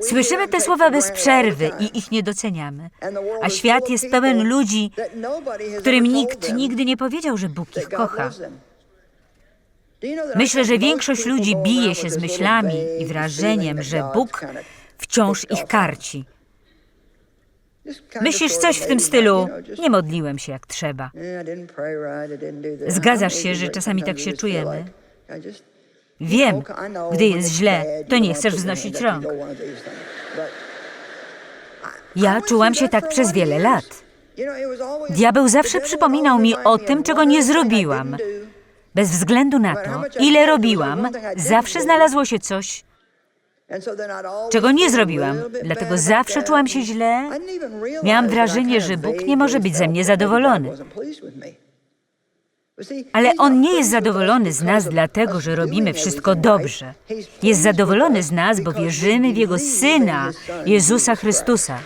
Słyszymy te słowa bez przerwy i ich nie doceniamy. A świat jest pełen ludzi, którym nikt nigdy nie powiedział, że Bóg ich kocha. Myślę, że większość ludzi bije się z myślami i wrażeniem, że Bóg wciąż ich karci. Myślisz coś w tym stylu? Nie modliłem się jak trzeba. Zgadzasz się, że czasami tak się czujemy? Wiem, gdy jest źle, to nie chcesz wznosić rąk. Ja czułam się tak przez wiele lat. Diabeł zawsze przypominał mi o tym, czego nie zrobiłam. Bez względu na to, ile robiłam, zawsze znalazło się coś, czego nie zrobiłam. Dlatego zawsze czułam się źle. Miałam wrażenie, że Bóg nie może być ze mnie zadowolony. Ale On nie jest zadowolony z nas dlatego, że robimy wszystko dobrze. Jest zadowolony z nas, bo wierzymy w Jego Syna, Jezusa Chrystusa.